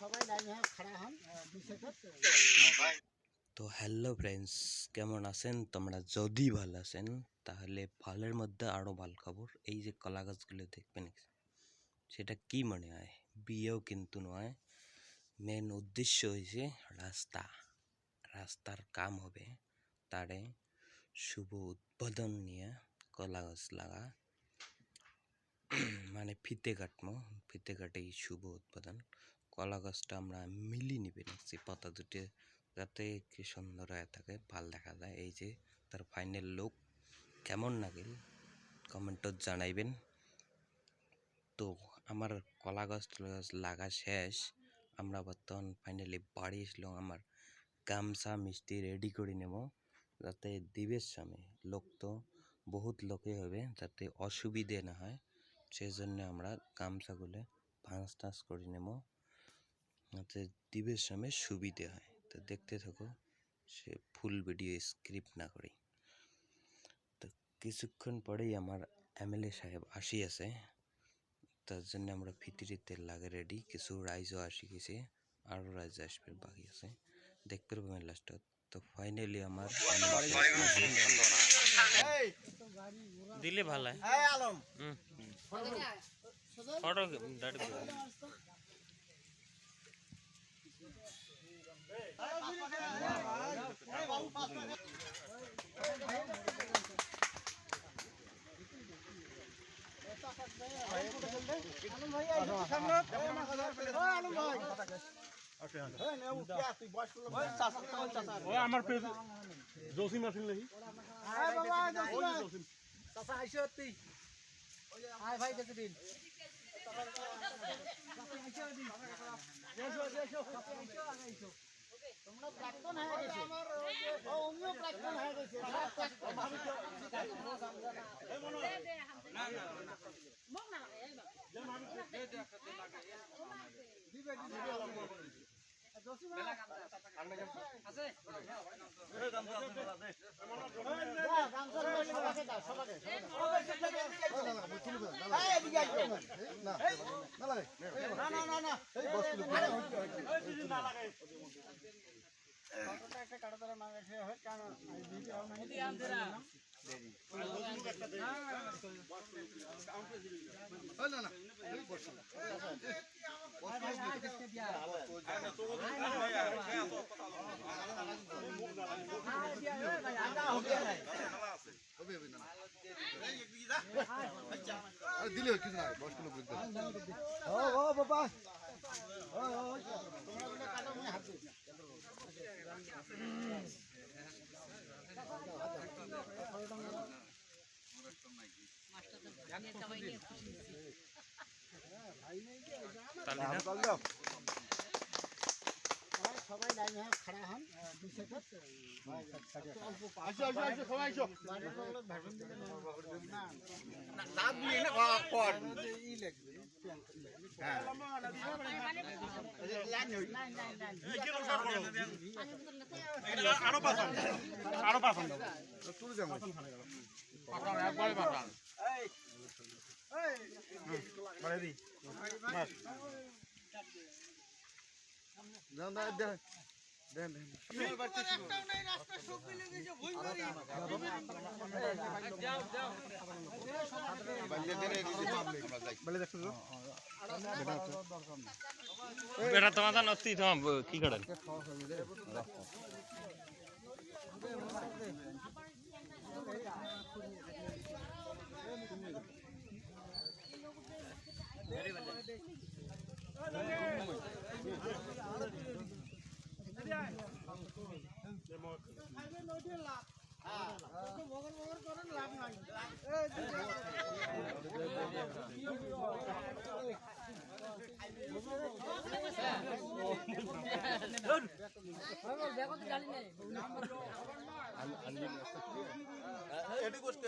সবাই লাইনে খাড়া হন দুই সেকেন্ড তো হ্যালো ফ্রেন্ডস কেমন আছেন তোমরা যদি ভালো আছেন তাহলে ভালের মধ্যে আরও ভালো খবর এই যে কলা গাছগুলো দেখবেন সেটা কি মনে হয় বিয়েও কিন্তু নয় মেন উদ্দেশ্য হয়েছে রাস্তা। রাস্তার কাম হবে তারে শুভ উদ্বোধন নিয়ে কলা গাছ লাগা। মানে ফিতে কাটমো, ফিতে কাটেই শুভ উদ্বোধন কলা গাছটা আমরা মিলি নিবে নিচ্ছি, পাতা দুটি যাতে কি সুন্দর হয়ে থাকে, ভালো দেখা যায়। এই যে তার ফাইনাল লুক কেমন লাগিল কমেন্টত জানাইবেন। তো আমার কলা গাছ লাগা শেষ। আমরা বর্তমান ফাইনালি বাড়ি এসলাম আমার গামছা, মিষ্টি রেডি করে নেব। যাতে দিবের সময় লোক তো বহুত লোকে হবে, যাতে অসুবিধে না হয় সেই জন্য আমরা গামছাগুলো ভাঁজ টাঁজ করে নেব। যাতে দিবের সময় সুবিধে হয়। তো দেখতে থাকো, সে ফুল ভিডিও স্ক্রিপ্ট না করি তো কিছুক্ষণ পরেই আমার এমএলএ সাহেব আসি আছে তার জন্য আমরা ফিতিরিতে লাগে রেডি কিছু রাইজও আসি গেছে আরও রাইজ আসবে বাকি আছে দেখতে পাবেন লাস্টত তো ফাইনালি আমার দিলে ভালো হয় ফটো ভাই আলম ভাই ওই আমার জসিম আছিল নাকি চাচা আইসো তুই আয় ভাই দেখে দিন তোমরা প্রাক্তন হয়ে গেছে ও উনিও প্রাক্তন হয়ে গেছে না না না একটা কাটা তারা না গেছে হয় কারণ দিলে কিছু না বয়স্ক লোক বুঝতে ও ও বাবা ও ও তোমরা বলে কাটা মনে হাত দিও সবাই লাইনে খাড়া হন। দুই সেকেন্ড। আসো আসো আসো সবাই আসো। দিলে না দিয়ে না কর ই লাগবে আরও পাঠান আরও পাঠান তুলে দা দেন দেন দেন বলে দেখছ তো বেটা তোমার নস্তি তোমার কি করেন এটি করলে